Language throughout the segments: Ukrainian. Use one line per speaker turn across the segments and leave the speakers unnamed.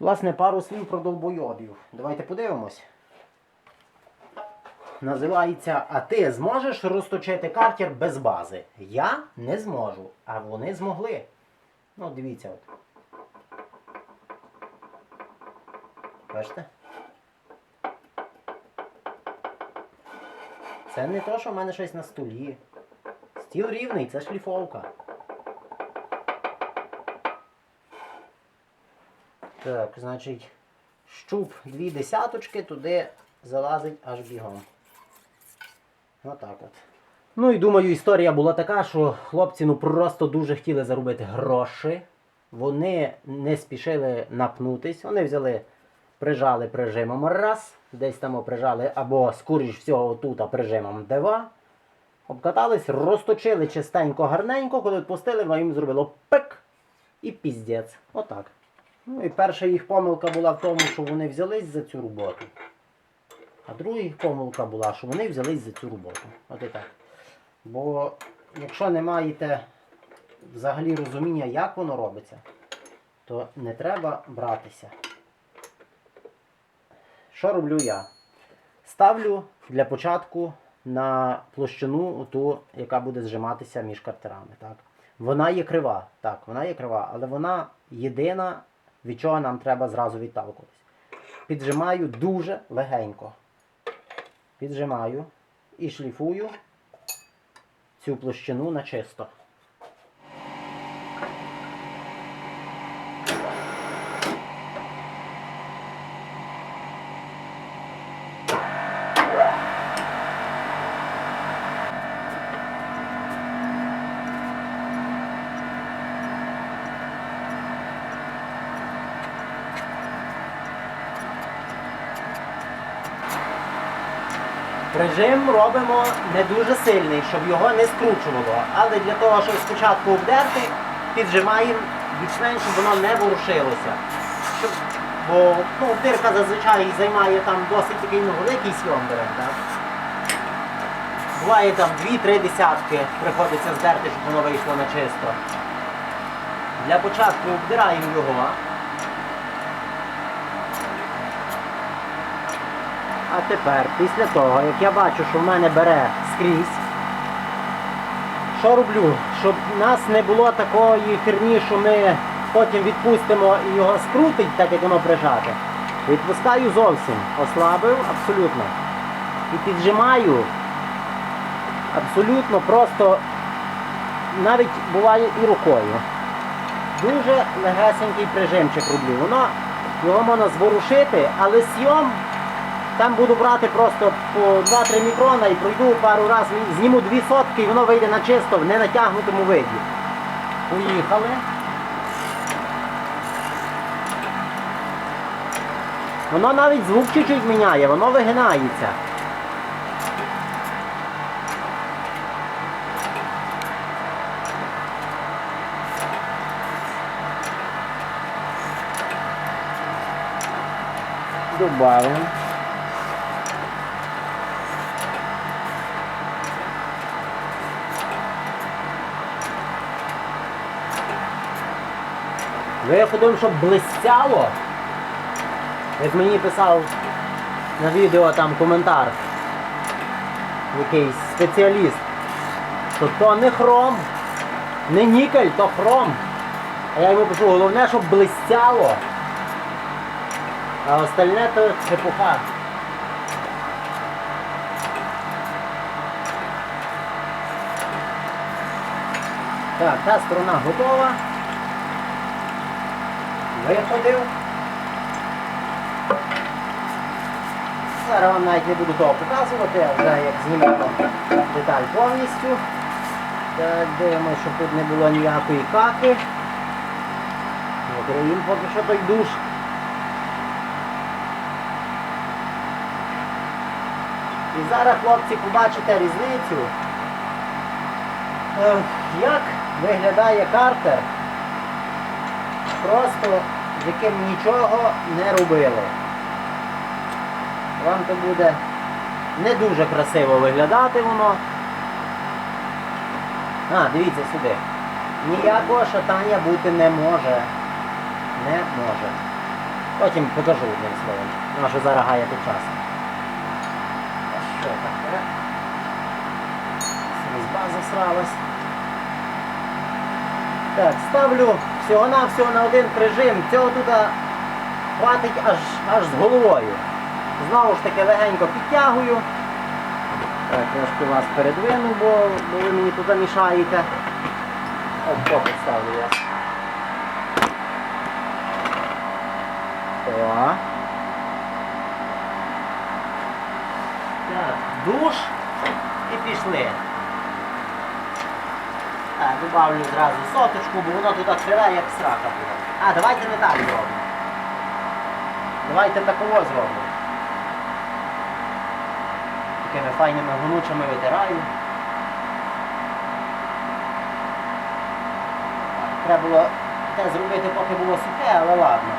Власне, пару слів про довбойобів. Давайте подивимось. Називається А ти зможеш розточити картер без бази? Я не зможу, а вони змогли. Ну, дивіться от. Бачите? Це не то, що в мене щось на столі. Стіл рівний, це шліфовка. Так, значить, щуп дві десяточки, туди залазить аж бігом. Отак от. Ну і думаю, історія була така, що хлопці ну просто дуже хотіли заробити гроші. Вони не спішили напнутись. Вони взяли, прижали прижимом раз, десь там прижали, або скоріш всього тут прижимом два. Обкатались, розточили чистенько, гарненько, коли відпустили, воно їм зробило пик і піздець. Отак. Ну і перша їх помилка була в тому, що вони взялись за цю роботу. А друга їх помилка була, що вони взялись за цю роботу. От і так. Бо якщо не маєте взагалі розуміння, як воно робиться, то не треба братися. Що роблю я? Ставлю для початку на площину ту, яка буде зжиматися між картерами. Так? Вона є крива, так, вона є крива, але вона єдина, від чого нам треба зразу відталкуватись. Піджимаю дуже легенько. Піджимаю і шліфую цю площину на чисто. Режим робимо не дуже сильний, щоб його не скручувало. Але для того, щоб спочатку обдерти, піджимаємо більш-менш, щоб воно не ворушилося. Щоб, бо ну, дирка зазвичай займає там досить такий ну, великий сйом так? Буває там 2-3 десятки приходиться здерти, щоб воно вийшло на чисто. Для початку обдираємо його. А тепер, після того, як я бачу, що в мене бере скрізь, що роблю? Щоб в нас не було такої херні, що ми потім відпустимо і його скрутить, так як воно прижате. Відпускаю зовсім. Ослабив абсолютно. І піджимаю абсолютно просто навіть буває і рукою. Дуже легесенький прижимчик роблю. Воно його можна зворушити, але сйом там буду брати просто по 2-3 мікрона і пройду пару разів, зніму дві сотки і воно вийде на чисто в ненатягнутому виді. Поїхали. Воно навіть звук чуть-чуть міняє, воно вигинається. Добавимо. Виходом, щоб блистяло. Як мені писав на відео там коментар якийсь спеціаліст, що то не хром, не нікель, то хром. А я йому пишу, головне, щоб блистяло. А остальне то чепуха. Так, та сторона готова. Виходив. Зараз вам навіть не буду того показувати, а вже як знімемо деталь повністю. Так, дивимося, щоб тут не було ніякої каки. Закриємо поки що той душ. І зараз, хлопці, побачите різницю. Як виглядає картер, просто з яким нічого не робили. Вам то буде не дуже красиво виглядати воно. А, дивіться сюди. Ніякого шатання бути не може. Не може. Потім покажу одним словом. Наша зараз гаяти час. А що таке? Різьба засралась. Так, ставлю всього-навсього на один прижим. Цього тут а, хватить аж, аж з головою. Знову ж таки легенько підтягую. Так, трошки вас передвину, бо, бо ви мені тут замішаєте. От то поставлю я. О. Так, душ і пішли. Так, добавлю зразу соточку, бо воно тут криве, як срака буде. А, давайте не так зробимо. Давайте таково зробимо. Такими файними гонучами витираю. Треба було те зробити, поки було сухе, але ладно.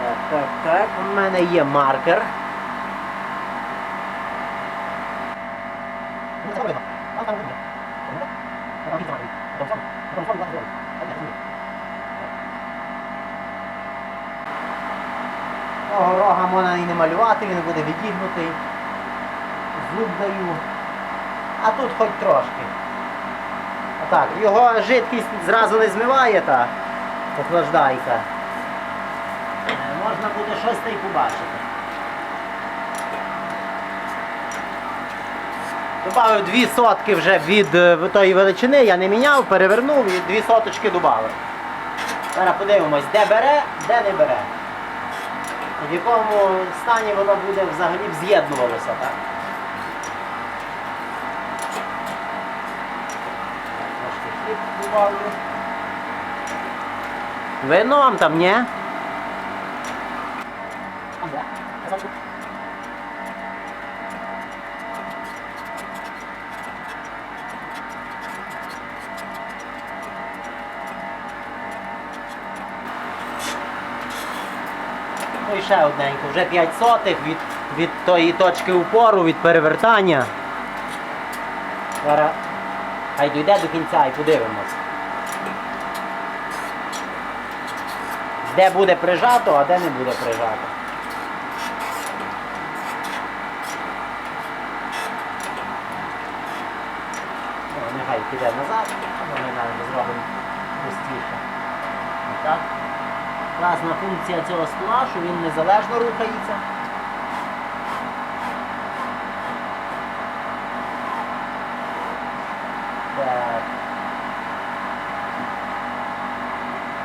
Так, так, так, у мене є маркер. Того рога можна і він буде відігнутий. Зуб даю. А тут хоч трошки. Отак, його жидкість зразу не змиває та охлаждайка. Е, Можна буде щось та й побачити. Добавив дві сотки вже від е, тої величини, я не міняв, перевернув і дві соточки додав. Зараз подивимось, де бере, де не бере. В якому стані воно буде взагалі з'єднувалося, так? Так, Трошки хліб добавлю. Видно вам там, ні? Ще одненько, вже 5 сотих від, від тої точки упору, від перевертання. Зараз хай дійде до кінця і подивимось. Де буде прижато, а де не буде прижато. Нехай піде назад, а ми навіть зробимо простіше. Отак. Класна функція цього стола, що він незалежно рухається. Так.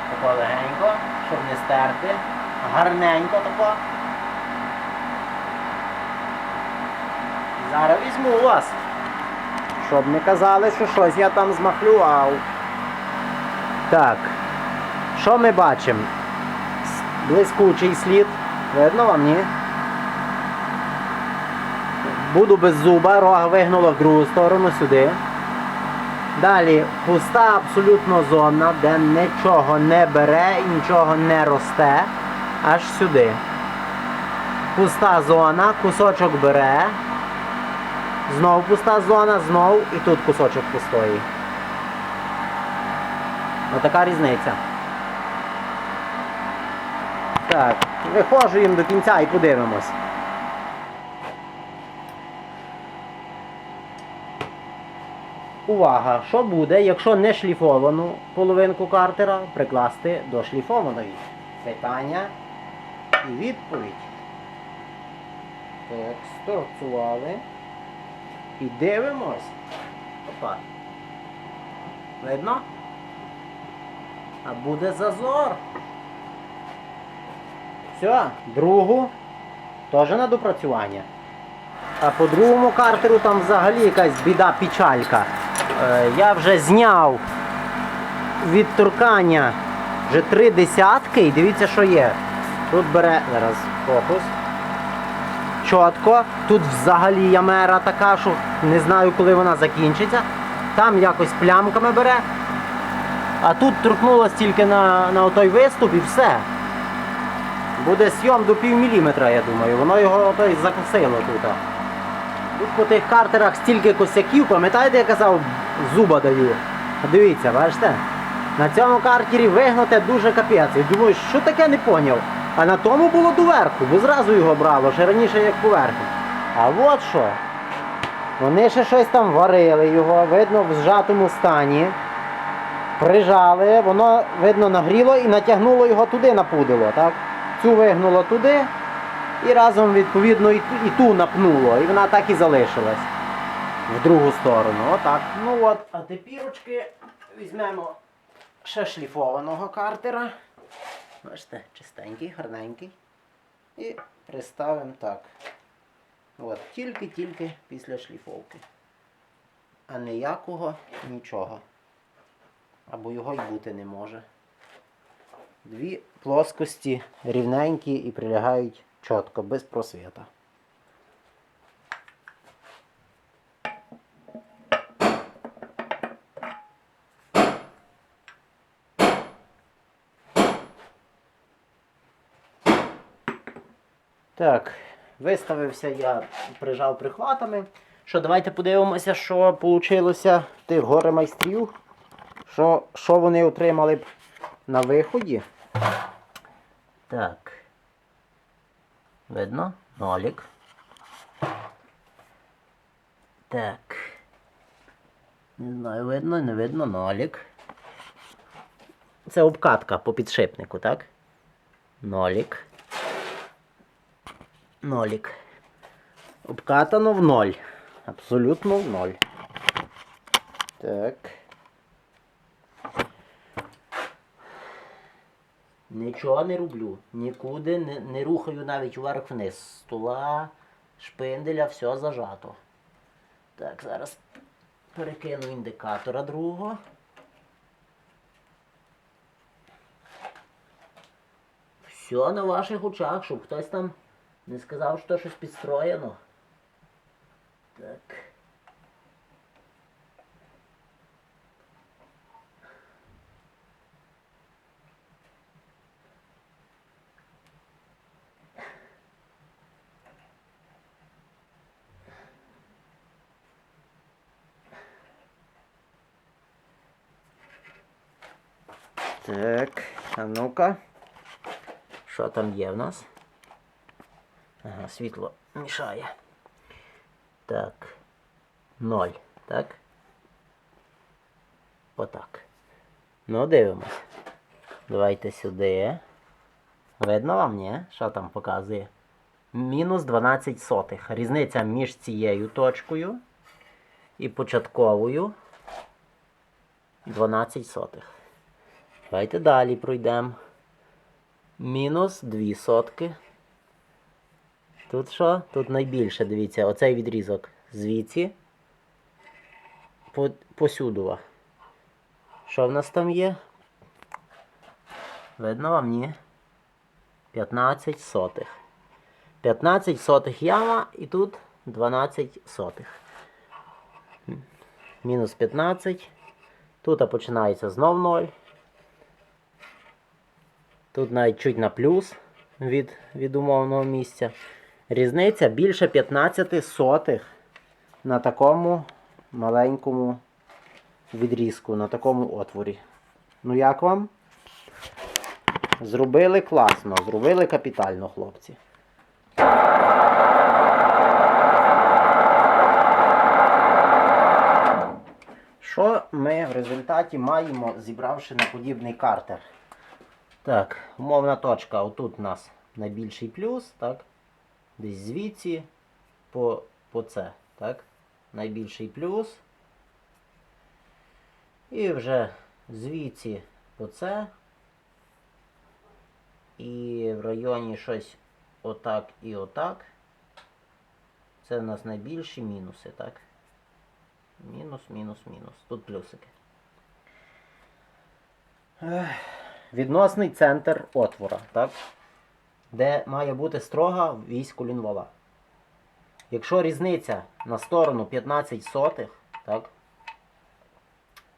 Тако легенько, щоб не стерти. Гарненько тако. Зараз візьму вас. Щоб не казали, що щось я там змахлював. Так. Що ми бачимо? Блискучий слід. Видно вам, ні? Буду без зуба, рога вигнула в другу сторону сюди. Далі пуста абсолютно зона, де нічого не бере і нічого не росте. Аж сюди. Пуста зона, кусочок бере. Знову пуста зона, знов і тут кусочок пустої. Отака різниця. Так, виходжу їм до кінця і подивимось. Увага! Що буде, якщо не шліфовану половинку картера прикласти до шліфованої? Питання і відповідь. Так, сторцували. І дивимось. Опа. Видно? А буде зазор. Все, другу теж на допрацювання. А по другому картеру там взагалі якась біда печалька. Е, я вже зняв від торкання вже три десятки і дивіться, що є. Тут бере зараз фокус. Чітко. Тут взагалі ямера така, що не знаю, коли вона закінчиться. Там якось плямками бере. А тут торкнулося тільки на, на той виступ і все. Буде сйом до пів міліметра, я думаю. Воно його той закосило тут. Тут по тих картерах стільки косяків, пам'ятаєте, я казав, зуба даю. Дивіться, бачите? На цьому картері вигнуте дуже капець. І думаю, що таке не поняв. А на тому було доверху, бо зразу його брало, ще раніше як поверху. А от що. Вони ще щось там варили його, видно, в зжатому стані. Прижали, воно, видно, нагріло і натягнуло його туди на пудило, так? Цю вигнуло туди і разом, відповідно, і ту, і ту напнуло. І вона так і залишилась. В другу сторону. Отак. Ну от, а тепірочки візьмемо ще шліфованого картера. Бачите, чистенький, гарненький. І приставимо так. От, тільки-тільки після шліфовки. А ніякого нічого. Або його й бути не може. Дві плоскості рівненькі і прилягають чітко, без просвіта. Так, виставився я, прижав прихватами. Що, давайте подивимося, що вийшло тих горе майстрів. Що, що вони отримали б на виході. Так. Видно? Нолік. Так. Не знаю, видно, не видно нолік. Це обкатка по підшипнику, так? Нолік. Нолік. Обкатано в ноль. Абсолютно в ноль. Так. Нічого не роблю. Нікуди не, не рухаю навіть вверх-вниз. Стола, шпинделя, все зажато. Так, зараз перекину індикатора другого. Все на ваших очах, щоб хтось там не сказав, що щось підстроєно. Так. Так, а ну-ка. Що там є в нас? Ага, світло мішає. Так. Ноль, так? Отак. Ну, дивимось. Давайте сюди. Видно вам, ні? Що там показує? Мінус 12 сотих. Різниця між цією точкою і початковою 12 сотих. Давайте далі пройдемо. Мінус 2 сотки. Тут що? Тут найбільше, дивіться, оцей відрізок звідси по, посюдова. Що в нас там є? Видно вам, ні? 15 сотих. 15 сотих яма і тут 12 сотих. Мінус 15. Тут починається знов 0. Тут навіть чуть на плюс від, від умовного місця. Різниця більше 15 сотих на такому маленькому відрізку, на такому отворі. Ну як вам? Зробили класно, зробили капітально, хлопці. Що ми в результаті маємо, зібравши на подібний картер? Так, умовна точка. Отут у нас найбільший плюс, так? Десь звідси по, по це, так? Найбільший плюс. І вже звідси по це. І в районі щось отак і отак. Це у нас найбільші мінуси, так? Мінус, мінус, мінус. Тут плюсики. Ех, Відносний центр отвора, так? де має бути строга вісь колінвала. Якщо різниця на сторону 15 сотих, так,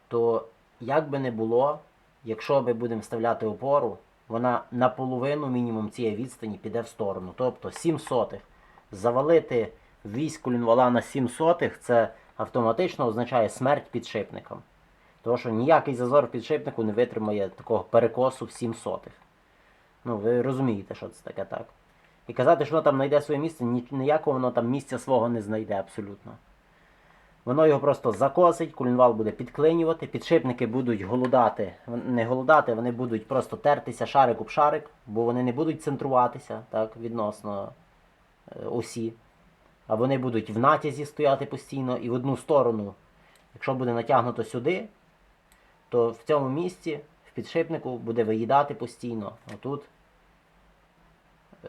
то як би не було, якщо ми будемо вставляти опору, вона наполовину мінімум цієї відстані піде в сторону. Тобто 7 сотих. Завалити вісь колінвала на 7 сотих, це автоматично означає смерть підшипникам. Тому що ніякий зазор в підшипнику не витримає такого перекосу в 7 сотих. Ну, ви розумієте, що це таке, так? І казати, що воно там знайде своє місце, ніякого воно там місця свого не знайде абсолютно. Воно його просто закосить, кулінвал буде підклинювати, підшипники будуть голодати. Не голодати, вони будуть просто тертися шарик об шарик, бо вони не будуть центруватися так, відносно е, осі. А вони будуть в натязі стояти постійно і в одну сторону. Якщо буде натягнуто сюди, то в цьому місці, в підшипнику, буде виїдати постійно. Отут.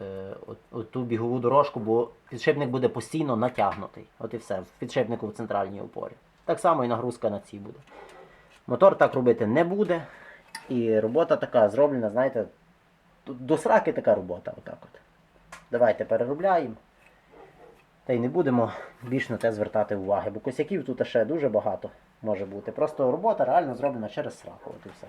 Е, от, от ту бігову дорожку, бо підшипник буде постійно натягнутий. От і все, в підшипнику в центральній опорі. Так само і нагрузка на цій буде. Мотор так робити не буде. І робота така зроблена, знаєте, до сраки така робота. Отак от. Давайте переробляємо. Та й не будемо більш на те звертати уваги, бо косяків тут ще дуже багато може бути. Просто робота реально зроблена через сраку. От і все.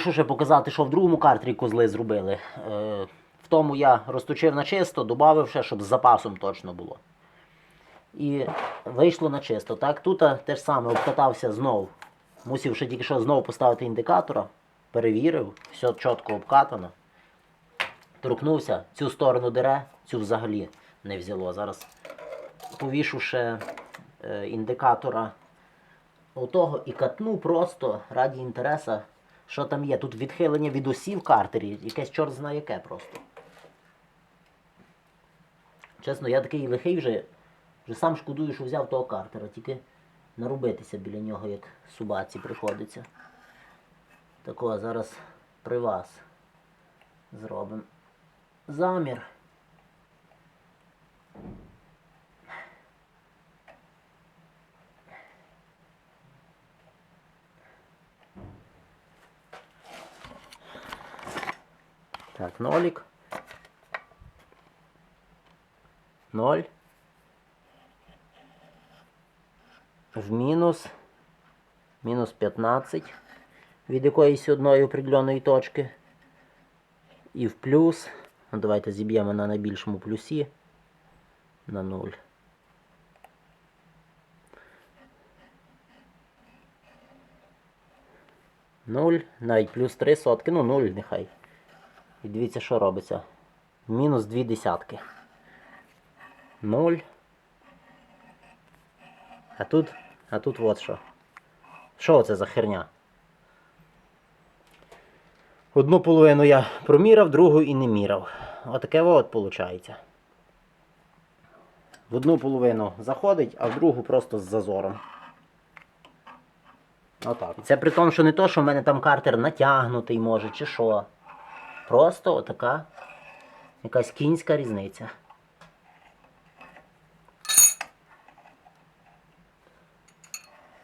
Мушу ще показати, що в другому картері козли зробили. Е, в тому я розточив на чисто, додав ще, щоб з запасом точно було. І вийшло на чисто. Так, тут те ж саме обкатався знов. Мусив ще тільки що знову поставити індикатора. Перевірив, все чітко обкатано. Торкнувся, цю сторону дере, цю взагалі не взяло. Зараз повішу ще е, індикатора отого і катну просто раді інтереса, що там є. Тут відхилення від осі в картері, якесь чорт знає яке просто. Чесно, я такий лихий вже, вже сам шкодую, що взяв того картера, тільки наробитися біля нього, як субаці приходиться. Тако, зараз при вас зробимо замір. Так, нолик. Ноль. В мінус. Мінус 15 від якоїсь одної определеної точки. І в плюс. Ну, давайте зіб'ємо на найбільшому плюсі. На 0. Нуль, навіть плюс 3 сотки, ну 0 нехай. І дивіться, що робиться. Мінус 2 десятки. 0. А тут, а тут от що. Що це за херня? Одну половину я проміряв, другу і не міряв. Отаке от виходить. В одну половину заходить, а в другу просто з зазором. Отак. Це при тому, що не то, що в мене там картер натягнутий може, чи що. Просто отака якась кінська різниця.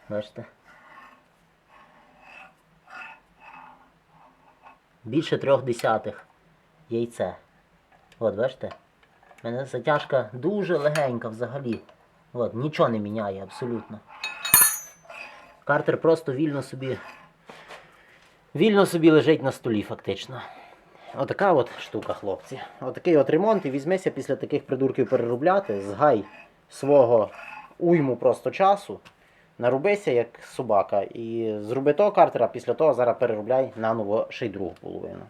Бачите? Більше трьох десятих яйце. От, бачите? У мене затяжка дуже легенька взагалі. От, нічого не міняє абсолютно. Картер просто вільно собі. Вільно собі лежить на столі, фактично. Отака от штука, хлопці. Отакий от ремонт, і візьмися після таких придурків переробляти, згай свого уйму просто часу, нарубися як собака, і зроби того картера, після того зараз переробляй наново ще й другу половину.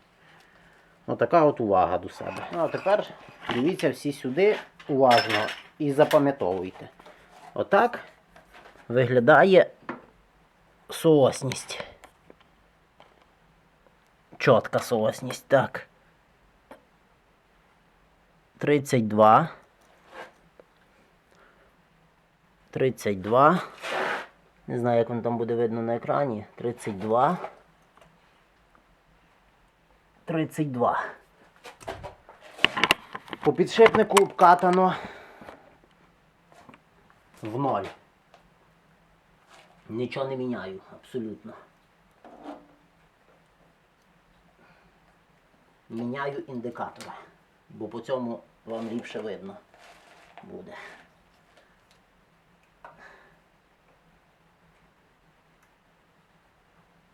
Отака от увага до себе. Ну а тепер дивіться всі сюди уважно і запам'ятовуйте. Отак виглядає соосність. Чотка соосність, так. 32. 32. Не знаю, як воно там буде видно на екрані. 32. 32. По підшипнику обкатано в ноль. Нічого не міняю, абсолютно. Міняю індикатора, бо по цьому вам ліпше видно буде.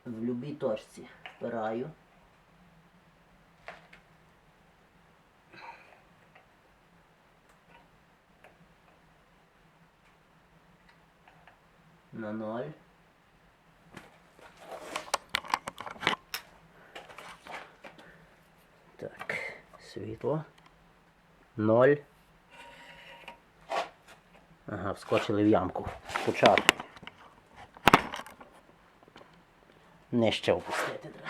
В любій точці впираю. На ноль. Так, світло. Ноль. Ага, вскочили в ямку. Спочатку. Нижче опустити треба.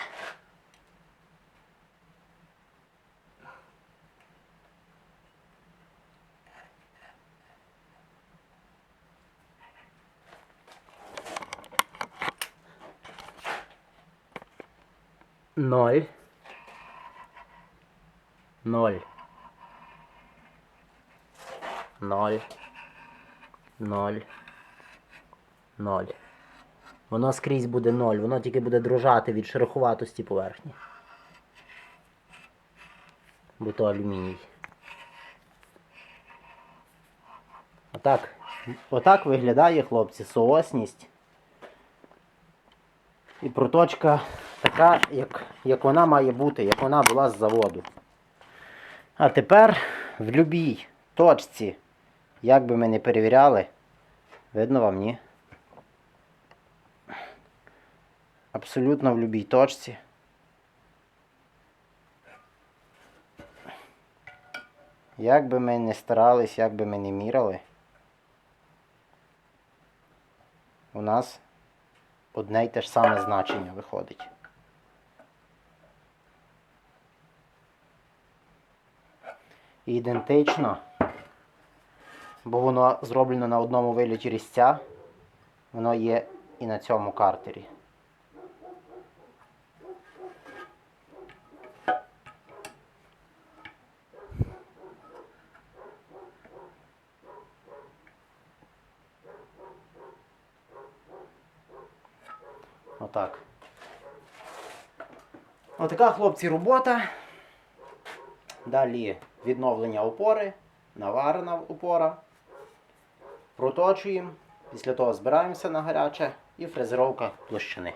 Ноль. Ноль. Ноль. Ноль. Ноль. Воно скрізь буде ноль, воно тільки буде дрожати від шероховатості поверхні. Бо то алюміній. Отак. Отак виглядає, хлопці, соосність. І проточка така, як, як вона має бути, як вона була з заводу. А тепер в любій точці, як би ми не перевіряли, видно вам, ні? Абсолютно в любій точці. Як би ми не старались, як би ми не міряли, у нас одне й те ж саме значення виходить. Ідентично, бо воно зроблено на одному виліті різця, воно є і на цьому картері. Отак. Отака, хлопці, робота. Далі відновлення опори, наварена опора. Проточуємо. Після того збираємося на гаряче і фрезеровка площини.